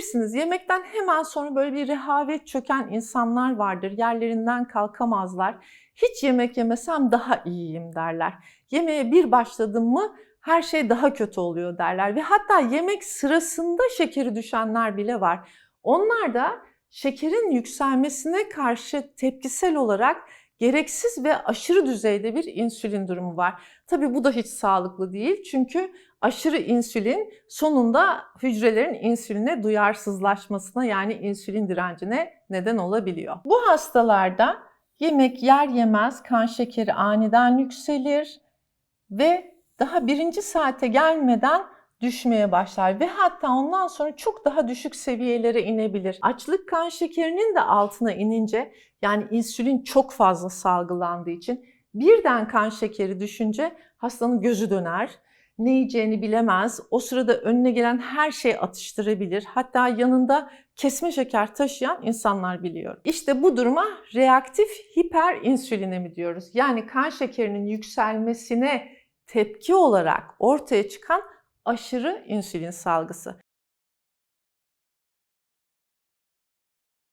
Bilirsiniz yemekten hemen sonra böyle bir rehavet çöken insanlar vardır. Yerlerinden kalkamazlar. Hiç yemek yemesem daha iyiyim derler. Yemeğe bir başladım mı her şey daha kötü oluyor derler. Ve hatta yemek sırasında şekeri düşenler bile var. Onlar da şekerin yükselmesine karşı tepkisel olarak gereksiz ve aşırı düzeyde bir insülin durumu var. Tabii bu da hiç sağlıklı değil. Çünkü aşırı insülin sonunda hücrelerin insüline duyarsızlaşmasına yani insülin direncine neden olabiliyor. Bu hastalarda yemek yer yemez kan şekeri aniden yükselir ve daha birinci saate gelmeden düşmeye başlar ve hatta ondan sonra çok daha düşük seviyelere inebilir. Açlık kan şekerinin de altına inince yani insülin çok fazla salgılandığı için birden kan şekeri düşünce hastanın gözü döner. Ne yiyeceğini bilemez. O sırada önüne gelen her şeyi atıştırabilir. Hatta yanında kesme şeker taşıyan insanlar biliyorum. İşte bu duruma reaktif hiperinsülinemi diyoruz. Yani kan şekerinin yükselmesine tepki olarak ortaya çıkan aşırı insülin salgısı.